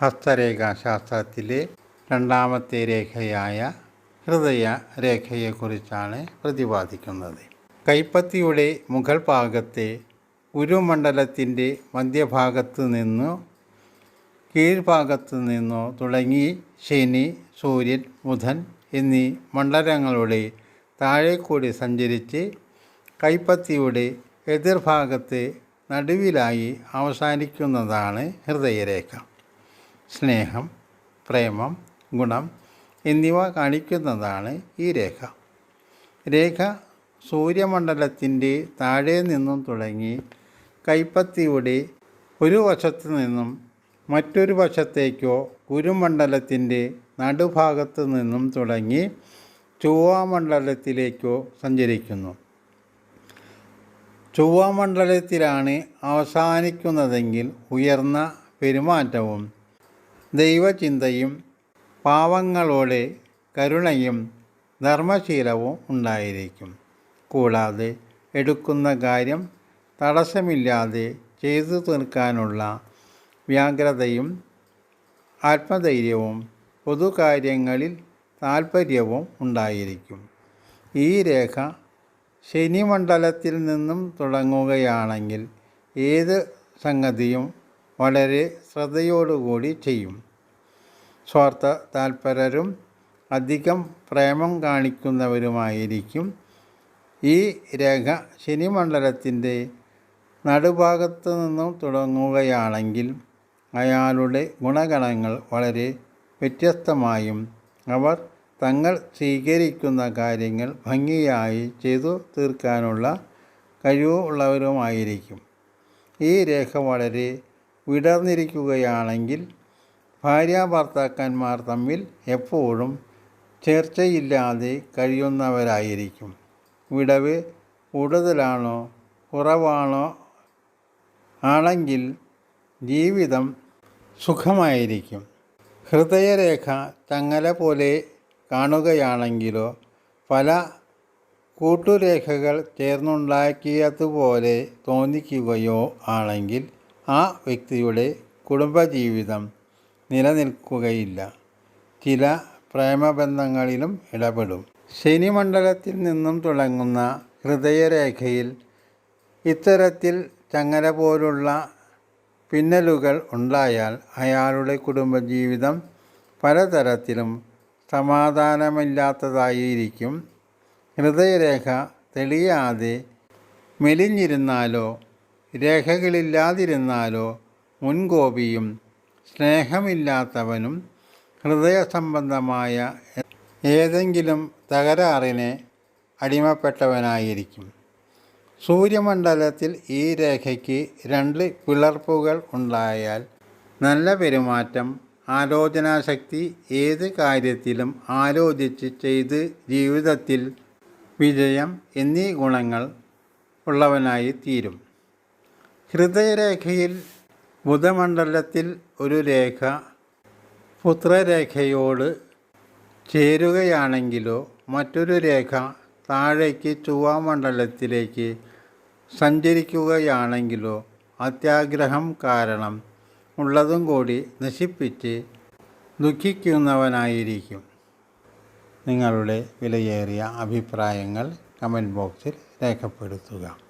ഹസ്തരേഖാശാസ്ത്രത്തിലെ രണ്ടാമത്തെ രേഖയായ ഹൃദയ രേഖയെക്കുറിച്ചാണ് പ്രതിപാദിക്കുന്നത്. കൈപ്പത്തിയുടെ മുഗൾ ഭാഗത്തെ ഉരുമണ്ഡലത്തിന്റെ മധ്യഭാഗത്തു നിന്നോ കീഴ്ഭാഗത്തു നിന്നോ തുടങ്ങി ശനി സൂര്യൻ ബുധൻ എന്നീ മണ്ഡലങ്ങളുടെ താഴെക്കൂടി കൂടി സഞ്ചരിച്ച് കൈപ്പത്തിയുടെ എതിർഭാഗത്തെ നടുവിലായി അവസാനിക്കുന്നതാണ് ഹൃദയരേഖ. സ്നേഹം പ്രേമം ഗുണം എന്നിവ കാണിക്കുന്നതാണ് ഈ രേഖ. രേഖ സൂര്യമണ്ഡലത്തിന്റെ താഴെ നിന്നും തുടങ്ങി കൈപ്പത്തിയുടെ ഒരു വശത്തു നിന്നും മറ്റൊരു വശത്തേക്കോ ഗുരുമണ്ഡലത്തിന്റെ നടുഭാഗത്തു നിന്നും തുടങ്ങി ചൊവ്വാമണ്ഡലത്തിലേക്കോ സഞ്ചരിക്കുന്നു. ചൊവ്വാമണ്ഡലത്തിലാണ് അവസാനിക്കുന്നതെങ്കിൽ ഉയർന്ന പെരുമാറ്റവും ദൈവചിന്തയും പാവങ്ങളോട് കരുണയും ധർമ്മശീലവും ഉണ്ടായിരിക്കും. കൂടാതെ എടുക്കുന്ന കാര്യം തടസ്സമില്ലാതെ ചെയ്തു തീർക്കാനുള്ള വ്യാഗ്രതയും ആത്മധൈര്യവും പൊതുകാര്യങ്ങളിൽ താൽപ്പര്യവും ഉണ്ടായിരിക്കും. ഈ രേഖ ശനിമണ്ഡലത്തിൽ നിന്നും തുടങ്ങുകയാണെങ്കിൽ ഏത് സംഗതിയും വളരെ ശ്രദ്ധയോടുകൂടി ചെയ്യും. സ്വാർത്ഥ താൽപരരും അധികം പ്രേമം കാണിക്കുന്നവരുമായിരിക്കും. ഈ രേഖ ശനിമണ്ഡലത്തിന്റെ നടുഭാഗത്തു നിന്നും തുടങ്ങുകയാണെങ്കിൽ അയാളുടെ ഗുണഗണങ്ങൾ വളരെ വ്യത്യസ്തമായും അവർ തങ്ങൾ സ്വീകരിക്കുന്ന കാര്യങ്ങൾ ഭംഗിയായി ചെയ്തു തീർക്കാനുള്ള കഴിവുള്ളവരുമായിരിക്കും ഈ രേഖ വളരെ വിടർന്നിരിക്കുകയാണെങ്കിൽ ഭാര്യ ഭർത്താക്കന്മാർ തമ്മിൽ എപ്പോഴും ചേർച്ചയില്ലാതെ കഴിയുന്നവരായിരിക്കും. വിടവ് കൂടുതലാണോ കുറവാണോ ആണെങ്കിൽ ജീവിതം സുഖമായിരിക്കും. ഹൃദയരേഖ ചങ്ങല പോലെ കാണുകയാണെങ്കിലോ പല കൂട്ടുരേഖകൾ ചേർന്നുണ്ടാക്കിയതുപോലെ തോന്നിക്കുകയോ ആണെങ്കിൽ ആ വ്യക്തിയുടെ കുടുംബജീവിതം നിലനിൽക്കുകയില്ല. ചില പ്രേമബന്ധങ്ങളിലും ഇടപെടും. ശനിമണ്ഡലത്തിൽ നിന്നും തുടങ്ങുന്ന ഹൃദയരേഖയിൽ ഇത്തരത്തിൽ ചങ്ങല പോലുള്ള പിന്നലുകൾ ഉണ്ടായാൽ അയാളുടെ കുടുംബജീവിതം പലതരത്തിലും സമാധാനമില്ലാത്തതായിരിക്കും. ഹൃദയരേഖ തെളിയാതെ മെലിഞ്ഞിരുന്നാലോ രേഖകളില്ലാതിരുന്നാലോ മുൻകോപിയും സ്നേഹമില്ലാത്തവനും ഹൃദയസംബന്ധമായ ഏതെങ്കിലും തകരാറിനെ അടിമപ്പെട്ടവനായിരിക്കും. സൂര്യമണ്ഡലത്തിൽ ഈ രേഖയ്ക്ക് രണ്ട് പിളർപ്പുകൾ ഉണ്ടായാൽ നല്ല പെരുമാറ്റം ആലോചനാശക്തി ഏത് കാര്യത്തിലും ആലോചിച്ച് ചെയ്ത് ജീവിതത്തിൽ വിജയം എന്നീ ഗുണങ്ങൾ ഉള്ളവനായി തീരും. ഹൃദയരേഖയിൽ ബുധമണ്ഡലത്തിൽ ഒരു രേഖ പുത്രരേഖയോട് ചേരുകയാണെങ്കിലോ മറ്റൊരു രേഖ താഴേക്ക് ചൊവ്വാമണ്ഡലത്തിലേക്ക് സഞ്ചരിക്കുകയാണെങ്കിലോ അത്യാഗ്രഹം കാരണം ഉള്ളതും കൂടി നശിപ്പിച്ച് ദുഃഖിക്കുന്നവനായിരിക്കും. നിങ്ങളുടെ വിലയേറിയ അഭിപ്രായങ്ങൾ കമന്റ് ബോക്സിൽ രേഖപ്പെടുത്തുക.